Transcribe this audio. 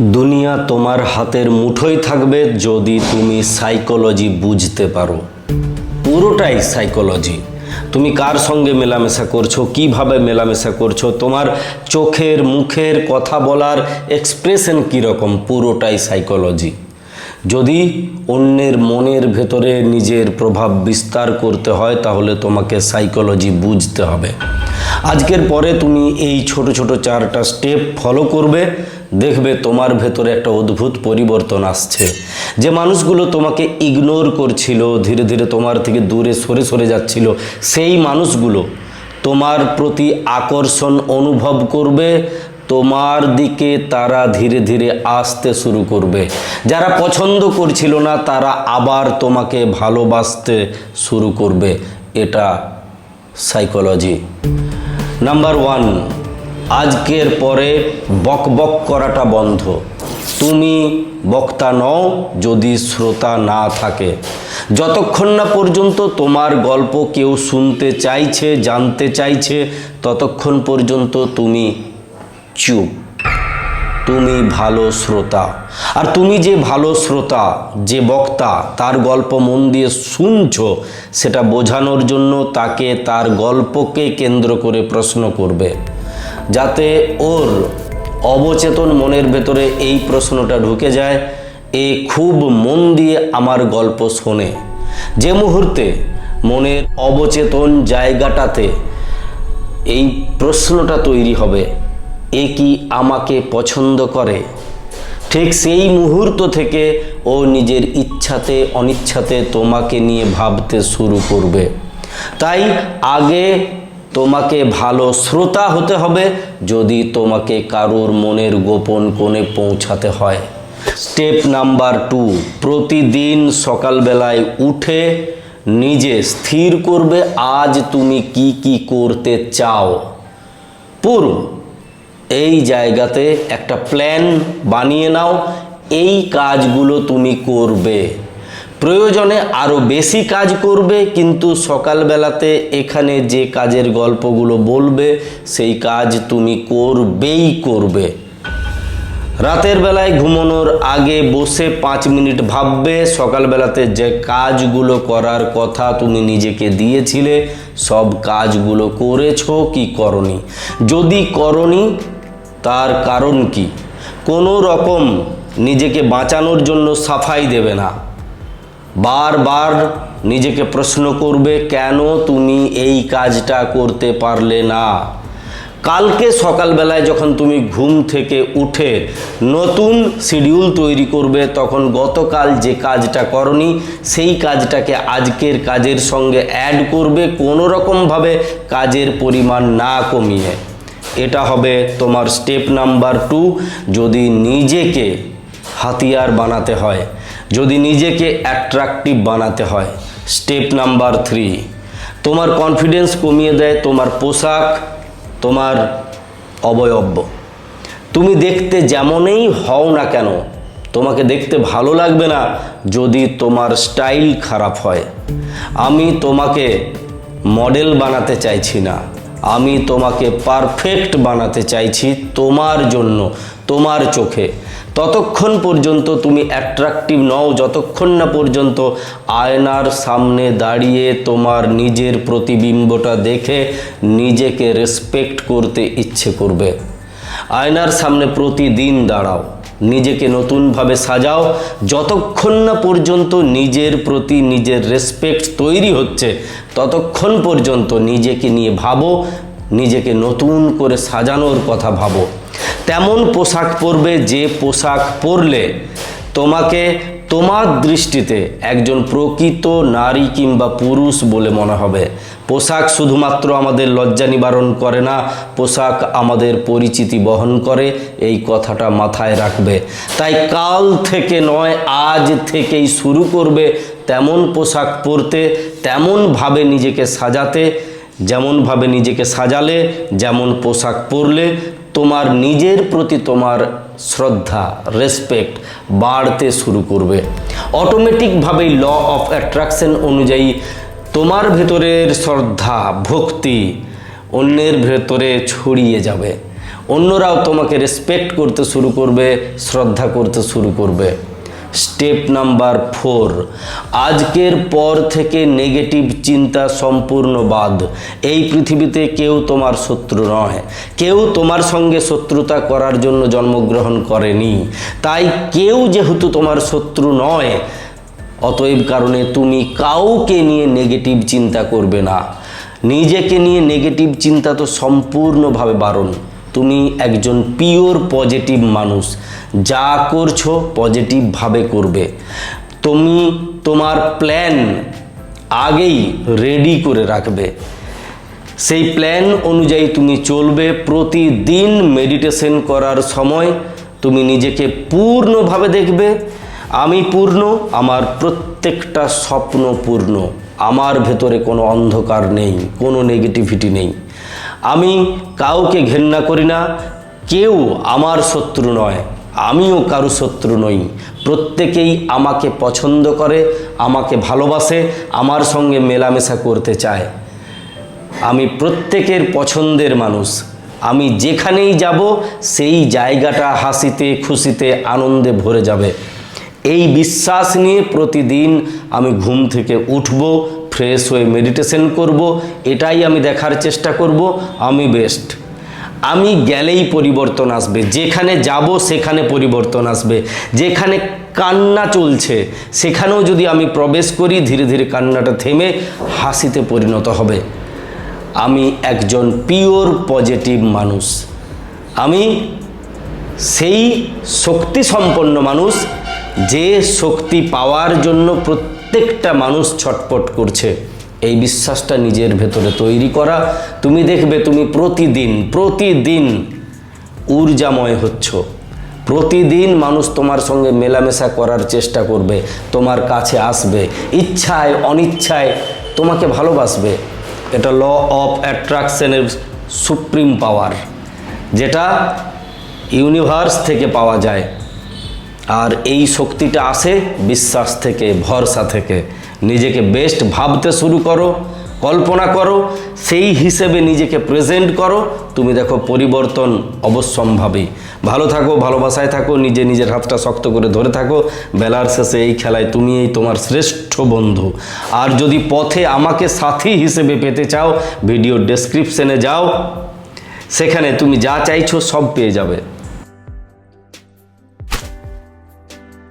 দুনিয়া তোমার হাতের মুঠোয় থাকবে যদি তুমি সাইকোলজি বুঝতে পারো। পুরোটাই সাইকোলজি তুমি কার সঙ্গে মেলামেশা করছ? কীভাবে মেলামেশা করছ? তোমার চোখের, মুখের কথা বলার এক্সপ্রেশন কীরকম? পুরোটাই সাইকোলজি যদি অন্যের মনের ভেতরে নিজের প্রভাব বিস্তার করতে হয়, তাহলে তোমাকে সাইকোলজি বুঝতে হবে। আজকের পরে তুমি এই ছোট ছোট চারটা স্টেপ ফলো করবে, দেখবে তোমার ভেতরে একটা অদ্ভুত পরিবর্তন আসছে। যে মানুষগুলো তোমাকে ইগনোর করছিল, ধীরে ধীরে তোমার থেকে দূরে সরে সরে যাচ্ছিল, সেই মানুষগুলো তোমার প্রতি আকর্ষণ অনুভব করবে, তোমার দিকে তারা ধীরে ধীরে আসতে শুরু করবে। যারা পছন্দ করছিল না, তারা আবার তোমাকে ভালোবাসতে শুরু করবে। এটা সাইকোলজি নাম্বার ওয়ান আজকের পরে বক বক করাটা বন্ধ। তুমি বক্তা নও যদি শ্রোতা না থাকে। যতক্ষণ না পর্যন্ত তোমার গল্প কেউ শুনতে চাইছে, জানতে চাইছে, ততক্ষণ পর্যন্ত তুমি চুপ। তুমি ভালো শ্রোতা। আর তুমি যে ভালো শ্রোতা, যে বক্তা, তার গল্প মন দিয়ে শুনছো, সেটা বোঝানোর জন্য তাকে তার গল্পকে কেন্দ্র করে প্রশ্ন করবে। যাতে ওর অবচেতন মনের ভেতরে এই প্রশ্নটা ঢুকে যায়, এ খুব মন দিয়ে আমার গল্প শোনে। যে মুহূর্তে মনের অবচেতন জায়গাটাতে এই প্রশ্নটা তৈরি হবে এ কি আমাকে পছন্দ করে? ঠিক সেই মুহূর্ত থেকে ও নিজের ইচ্ছাতে অনিচ্ছাতে তোমাকে নিয়ে ভাবতে শুরু করবে। তাই আগে তোমাকে ভালো শ্রোতা হতে হবে যদি তোমাকে কারোর মনের গোপন কোণে পৌঁছাতে হয়। স্টেপ নাম্বার টু, প্রতিদিন সকালবেলায় উঠে নিজে স্থির করবে আজ তুমি কি কি করতে চাও। পূর্ব এই জায়গাতে একটা প্ল্যান বানিয়ে নাও। এই কাজগুলো তুমি করবে। প্রয়োজনে আরও বেশি কাজ করবে, কিন্তু সকালবেলাতে এখানে যে কাজের গল্পগুলো বলবে, সেই কাজ তুমি করবেই করবে। রাতের বেলায় ঘুমানোর আগে বসে পাঁচ মিনিট ভাববে, সকালবেলাতে যে কাজগুলো করার কথা তুমি নিজেকে দিয়েছিলে, সব কাজগুলো করেছ, কি করনি? যদি করনি তার কারণ কি? কোনো রকম নিজেকে বাঁচানোর জন্য সাফাই দেবে না। বারবার নিজেকে প্রশ্ন করবে, কেন তুমি এই কাজটা করতে পারলে না? কালকে সকালবেলায় যখন তুমি ঘুম থেকে উঠে নতুন শিডিউল তৈরি করবে, তখন গতকাল যে কাজটা করনি, সেই কাজটাকে আজকের কাজের সঙ্গে অ্যাড করবে, কোনো রকমভাবে কাজের পরিমাণ না কমিয়ে। এটা হবে তোমার স্টেপ নাম্বার টু যদি নিজেকে হাতিয়ার বানাতে হয়, যদি নিজেকে অ্যাট্রাকটিভ বানাতে হয় স্টেপ নাম্বার থ্রি তোমার কনফিডেন্স কমিয়ে দেয়, তোমার পোশাক, তোমার অবয়ব। তুমি দেখতে যেমনই হও না কেন, তোমাকে দেখতে ভালো লাগবে না যদি তোমার স্টাইল খারাপ হয়। আমি তোমাকে মডেল বানাতে চাইছি না। আমি তোমাকে পারফেক্ট বানাতে চাইছি তোমার জন্য, তোমার চোখে। ততক্ষণ পর্যন্ত তুমি অ্যাট্রাকটিভ নও, যতক্ষণ না পর্যন্ত আয়নার সামনে দাঁড়িয়ে তোমার নিজের প্রতিবিম্বটা দেখে নিজেকে রেসপেক্ট করতে ইচ্ছে করবে। আয়নার সামনে প্রতিদিন দাঁড়াও। নিজেকে নতুনভাবে সাজাও। যতক্ষণ না পর্যন্ত নিজের প্রতি নিজের রেসপেক্ট তৈরি হচ্ছে, ততক্ষণ পর্যন্ত নিজেকে নিয়ে ভাবো, নিজেকে নতুন করে সাজানোর কথা ভাবো। তেমন পোশাক পরবে যে পোশাক পরলে তোমাকে তোমার দৃষ্টিতে একজন প্রকৃত নারী কিংবা পুরুষ বলে মনে হবে। পোশাক শুধুমাত্র আমাদের লজ্জা নিবারণ করে না, পোশাক আমাদের পরিচিতি বহন করে, এই কথাটা মাথায় রাখবে। তাই কাল থেকে নয়, আজ থেকেই শুরু করবে তেমন পোশাক পরতে তেমনভাবে নিজেকে সাজাতে যেমনভাবে নিজেকে সাজালে, যেমন পোশাক পরলে, তোমার নিজের প্রতি তোমার শ্রদ্ধা রেসপেক্ট বাড়তে শুরু করবে। অটোমেটিকভাবেই ল অফ অ্যাট্রাকশন অনুযায়ী তোমার ভেতরের শ্রদ্ধা, ভক্তি অন্যের ভেতরে ছড়িয়ে যাবে। অন্যরাও তোমাকে রেসপেক্ট করতে শুরু করবে, শ্রদ্ধা করতে শুরু করবে। স্টেপ নাম্বার ফোর, আজকের পর থেকে নেগেটিভ চিন্তা সম্পূর্ণ বাদ। এই পৃথিবীতে কেউ তোমার শত্রু নয়। কেউ তোমার সঙ্গে শত্রুতা করার জন্য জন্মগ্রহণ করেনি। তাই কেউ যেহেতু তোমার শত্রু নয়, অতএব কারণে তুমি কাউকে নিয়ে নেগেটিভ চিন্তা করবে না। নিজেকে নিয়ে নেগেটিভ চিন্তা তো সম্পূর্ণভাবে বারণ। তুমি একজন পিওর পজিটিভ মানুষ। যা করছ পজিটিভভাবে করবে। তুমি তোমার প্ল্যান আগেই রেডি করে রাখবে। সেই প্ল্যান অনুযায়ী তুমি চলবে। প্রতিদিন মেডিটেশন করার সময় তুমি নিজেকে পূর্ণভাবে দেখবে। আমি পূর্ণ, আমার প্রত্যেকটা স্বপ্ন পূর্ণ। আমার ভেতরে কোনো অন্ধকার নেই, কোনো নেগেটিভিটি নেই। আমি কাউকে ঘেন্না করি না। কেউ আমার শত্রু নয়। আমিও কারও শত্রু নই। প্রত্যেকেই আমাকে পছন্দ করে, আমাকে ভালোবাসে, আমার সঙ্গে মেলামেশা করতে চায়। আমি প্রত্যেকের পছন্দের মানুষ। আমি যেখানেই যাব, সেই জায়গাটা হাসিতে, খুশিতে, আনন্দে ভরে যাবে। এই বিশ্বাস নিয়ে প্রতিদিন আমি ঘুম থেকে উঠব ফ্রেশ হয়ে মেডিটেশন করব, এটাই আমি দেখার চেষ্টা করব, আমি বেস্ট আমি গেলেই পরিবর্তন আসবে, যেখানে যাব সেখানে পরিবর্তন আসবে, যেখানে কান্না চলছে সেখানেও যদি আমি প্রবেশ করি, ধীরে ধীরে কান্নাটা থেমে হাসিতে পরিণত হবে। আমি একজন পিওর পজিটিভ মানুষ। আমি সেই শক্তি সম্পন্ন মানুষ যে শক্তি পাওয়ার জন্য প্রত্যেকটা মানুষ ছটপট করছে, এই বিশ্বাসটা নিজের ভেতরে তৈরি করা। তুমি দেখবে তুমি প্রতিদিন প্রতিদিন ঊর্জাময় হচ্ছ। প্রতিদিন মানুষ তোমার সঙ্গে মেলামেশা করার চেষ্টা করবে, তোমার কাছে আসবে। ইচ্ছায়, অনিচ্ছায় তোমাকে ভালোবাসবে। এটা ল অফ অ্যাট্রাকশনের সুপ্রিম পাওয়ার, যেটা ইউনিভার্স থেকে পাওয়া যায়। আর এই শক্তিটা আসে বিশ্বাস থেকে, ভরসা থেকে। নিজেকে বেস্ট ভাবতে শুরু করো, কল্পনা করো, সেই হিসেবে নিজেকে প্রেজেন্ট করো। তুমি দেখো পরিবর্তন অবশ্যম্ভাবী। ভালো থাকো, ভালোবাসায় থাকো, নিজে নিজের হাতটা শক্ত করে ধরে থাকো। বেলার শেষে এই খেলায় তুমি এই তোমার শ্রেষ্ঠ বন্ধু। আর যদি পথে আমাকে সাথী হিসেবে পেতে চাও ভিডিও ডেসক্রিপশনে যাও। সেখানে তুমি যা চাইছো সব পেয়ে যাবে।